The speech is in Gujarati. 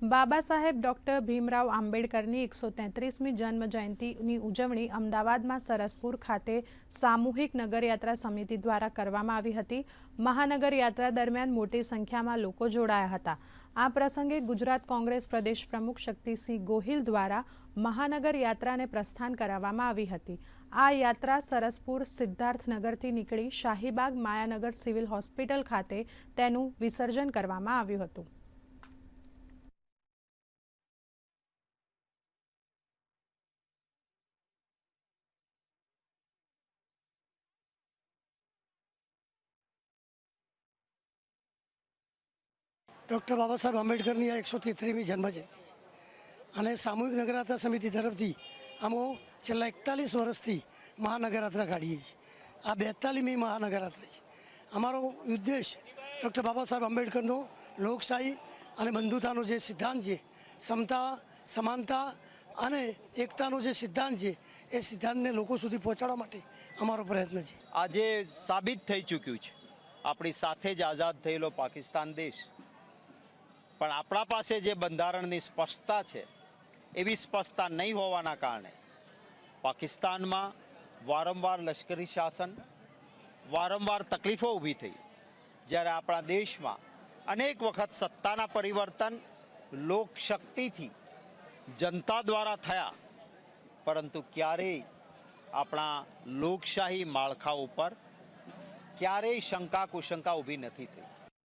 બાબા સાહેબ ડોક્ટર ભીમરાવ આંબેડકરની એકસો તેત્રીસમી જન્મ જયંતિની ઉજવણી અમદાવાદમાં સરસપુર ખાતે સામૂહિક નગરયાત્રા સમિતિ દ્વારા કરવામાં આવી હતી. મહાનગર યાત્રા દરમિયાન મોટી સંખ્યામાં લોકો જોડાયા હતા. આ પ્રસંગે ગુજરાત કોંગ્રેસ પ્રદેશ પ્રમુખ શક્તિસિંહ ગોહિલ દ્વારા મહાનગર યાત્રાને પ્રસ્થાન કરાવવામાં આવી હતી. આ યાત્રા સરસપુર સિદ્ધાર્થનગરથી નીકળી શાહીબાગ માયાનગર સિવિલ હોસ્પિટલ ખાતે તેનું વિસર્જન કરવામાં આવ્યું હતું. ડૉક્ટર બાબા સાહેબ આંબેડકરની આ એકસો તેત્રીમી જન્મજયંતિ અને સામૂહિક નગરયાત્રા સમિતિ તરફથી અમો છેલ્લા એકતાલીસ વર્ષથી મહાનગરયાત્રા કાઢીએ છીએ. આ બેતાલીમી મહાનગરયાત્રા છે. અમારો ઉદ્દેશ ડૉક્ટર બાબા સાહેબ આંબેડકરનો લોકશાહી અને બંધુતાનો જે સિદ્ધાંત છે, સમતા, સમાનતા અને એકતાનો જે સિદ્ધાંત છે, એ સિદ્ધાંતને લોકો સુધી પહોંચાડવા માટે અમારો પ્રયત્ન છે. આજે સાબિત થઈ ચૂક્યું છે. આપણી સાથે જ આઝાદ થયેલો પાકિસ્તાન દેશ. પણ આપણા પાસે જે બંધારણની સ્પષ્ટતા છે, એવી સ્પષ્ટતા નહીં હોવાના કારણે પાકિસ્તાનમાં વારંવાર લશ્કરી શાસન, વારંવાર તકલીફો ઊભી થઈ. જ્યારે આપણા દેશમાં અનેક વખત સત્તાના પરિવર્તન લોકશક્તિથી જનતા દ્વારા થયા, પરંતુ ક્યારેય આપણા લોકશાહી માળખા ઉપર ક્યારેય શંકા કુશંકા ઊભી નથી થઈ.